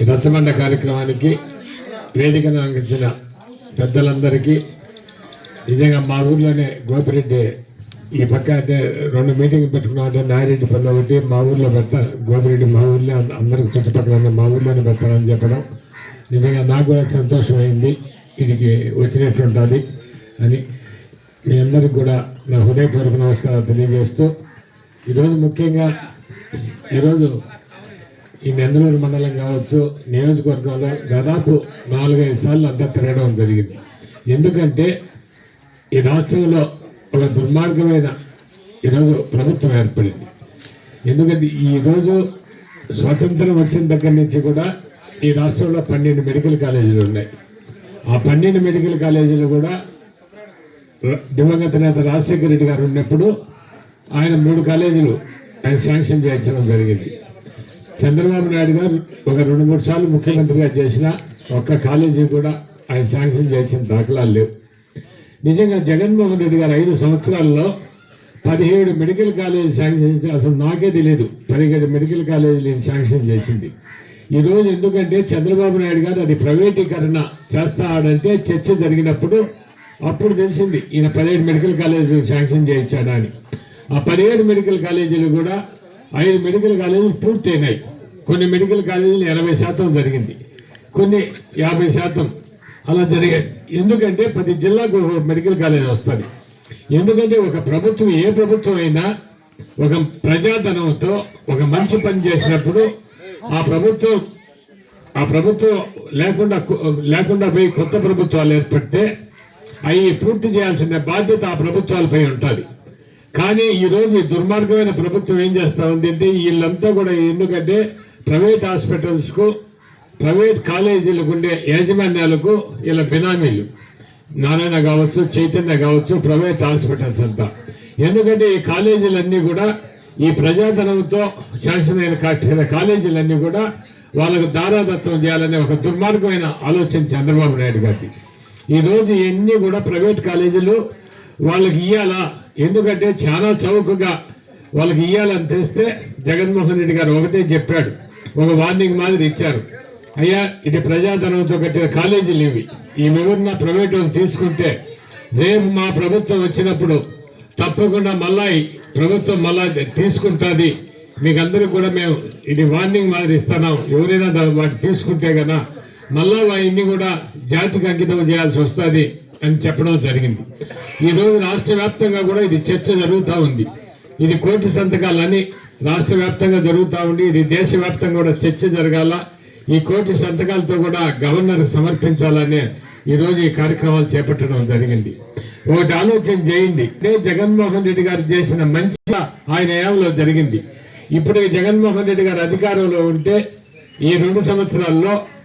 ఈ రచ్చబండ కార్యక్రమానికి వేదికను అందించిన పెద్దలందరికీ నిజంగా మా ఊర్లోనే గోపిరెడ్డి ఈ పక్క అంటే రెండు మీటింగ్ పెట్టుకున్నాం అంటే నాయరెడ్డి పనులు ఒకటి మా ఊర్లో పెడతా గోపిరెడ్డి మా ఊర్లో అందరికి చుట్టుపక్కల ఉన్న మా ఊర్లోనే పెడతానని చెప్పడం నిజంగా నాకు కూడా సంతోషమైంది. వీడికి వచ్చినట్టుంటుంది అని మీ అందరికి కూడా నా హృదయపూర్వక నమస్కారాలు తెలియజేస్తూ ఈరోజు ముఖ్యంగా ఈరోజు ఈ నందలూరు మండలం కావచ్చు నియోజకవర్గంలో దాదాపు నాలుగైదు సార్లు అంతా తిరగడం జరిగింది. ఎందుకంటే ఈ రాష్ట్రంలో ఒక దుర్మార్గమైన ఈరోజు ప్రభుత్వం ఏర్పడింది. ఎందుకంటే ఈరోజు స్వతంత్రం వచ్చిన దగ్గర నుంచి కూడా ఈ రాష్ట్రంలో పన్నెండు మెడికల్ కాలేజీలు ఉన్నాయి. ఆ పన్నెండు మెడికల్ కాలేజీలు కూడా దివంగత నేత రాజశేఖర రెడ్డి గారు ఉన్నప్పుడు ఆయన మూడు కాలేజీలు ఆయన శాంక్షన్ చేయించడం జరిగింది. చంద్రబాబు నాయుడు గారు ఒక రెండు మూడు సార్లు ముఖ్యమంత్రిగా చేసిన ఒక్క కాలేజీ కూడా ఆయన శాంక్షన్ చేసిన దాఖలాలు లేవు. నిజంగా జగన్మోహన్ రెడ్డి గారు ఐదు సంవత్సరాల్లో పదిహేడు మెడికల్ కాలేజీ శాంక్షన్ చేసి అసలు నాకే తెలియదు పదిహేడు మెడికల్ కాలేజీలు శాంక్షన్ చేసింది. ఈరోజు ఎందుకంటే చంద్రబాబు నాయుడు గారు అది ప్రైవేటీకరణ చేస్తాడంటే చర్చ జరిగినప్పుడు అప్పుడు తెలిసింది ఈయన పదిహేడు మెడికల్ కాలేజీలు శాంక్షన్ చేయించాడా అని. ఆ పదిహేడు మెడికల్ కాలేజీలు కూడా ఐదు మెడికల్ కాలేజీలు పూర్తయినాయి. కొన్ని మెడికల్ కాలేజీలు ఎనభై శాతం జరిగింది. కొన్ని యాభై శాతం అలా జరిగాయి. ఎందుకంటే ప్రతి జిల్లాకు ఒక మెడికల్ కాలేజ్ వస్తుంది. ఎందుకంటే ఒక ప్రభుత్వం ఏ ప్రభుత్వం అయినా ఒక ప్రజాధనంతో ఒక మంచి పని చేసినప్పుడు ఆ ప్రభుత్వం ఆ ప్రభుత్వం లేకుండా లేకుండా పోయి కొత్త ప్రభుత్వాలు ఏర్పడితే అవి పూర్తి చేయాల్సిన బాధ్యత ఆ ప్రభుత్వాలపై ఉంటుంది. కానీ ఈ రోజు ఈ దుర్మార్గమైన ప్రభుత్వం ఏం చేస్తూ ఉంది అంటే వీళ్ళంతా కూడా ఎందుకంటే ప్రైవేట్ హాస్పిటల్స్కు ప్రైవేట్ కాలేజీలకు ఉండే యాజమాన్యాలకు ఇలా బినామీలు. నారాయణ కావచ్చు చైతన్య కావచ్చు ప్రైవేట్ హాస్పిటల్స్ అంతా. ఎందుకంటే ఈ కాలేజీలన్నీ కూడా ఈ ప్రజాధనంతో శాంక్షన్ అయిన కాలేజీలన్నీ కూడా వాళ్ళకు దారాదత్వం చేయాలనే ఒక దుర్మార్గమైన ఆలోచన చంద్రబాబు నాయుడు గారికి ఈ రోజు ఇవన్నీ కూడా ప్రైవేట్ కాలేజీలు వాళ్ళకి ఇయ్యాలా? ఎందుకంటే చాలా చౌకగా వాళ్ళకి ఇయ్యాలని తెస్తే జగన్మోహన్ రెడ్డి గారు ఒకటే చెప్పాడు. ఒక వార్నింగ్ మాదిరి ఇచ్చారు. అయ్యా ఇది ప్రజాధనంతో కట్టిన కాలేజీలు ఇవి. ఈ వివరణ ప్రైవేట్ వాళ్ళు తీసుకుంటే రేపు మా ప్రభుత్వం వచ్చినప్పుడు తప్పకుండా మళ్ళా ప్రభుత్వం మళ్ళా తీసుకుంటుంది. మీకు అందరికి కూడా మేము ఇది వార్నింగ్ మాదిరి ఇస్తున్నాం. ఎవరైనా వాటి తీసుకుంటే కదా మళ్ళా వాటిని కూడా జాతికి అంకితం చేయాల్సి వస్తుంది. అని చెప్పడం జరిగింది. ఈ రోజు రాష్ట్ర వ్యాప్తంగా కూడా ఇది చర్చ జరుగుతూ ఉంది. ఇది కోటి సంతకాలని రాష్ట్ర వ్యాప్తంగా జరుగుతూ ఉండి ఇది దేశవ్యాప్తంగా కూడా చర్చ జరగాల. ఈ కోటి సంతకాలతో కూడా గవర్నర్ సమర్పించాలనే ఈరోజు ఈ కార్యక్రమాలు చేపట్టడం జరిగింది. ఒకటి ఆలోచన చేయండి. అంటే జగన్మోహన్ రెడ్డి గారు చేసిన మంచి ఆయన హయాంలో జరిగింది. ఇప్పుడు జగన్మోహన్ రెడ్డి గారు అధికారంలో ఉంటే ఈ రెండు సంవత్సరాల్లో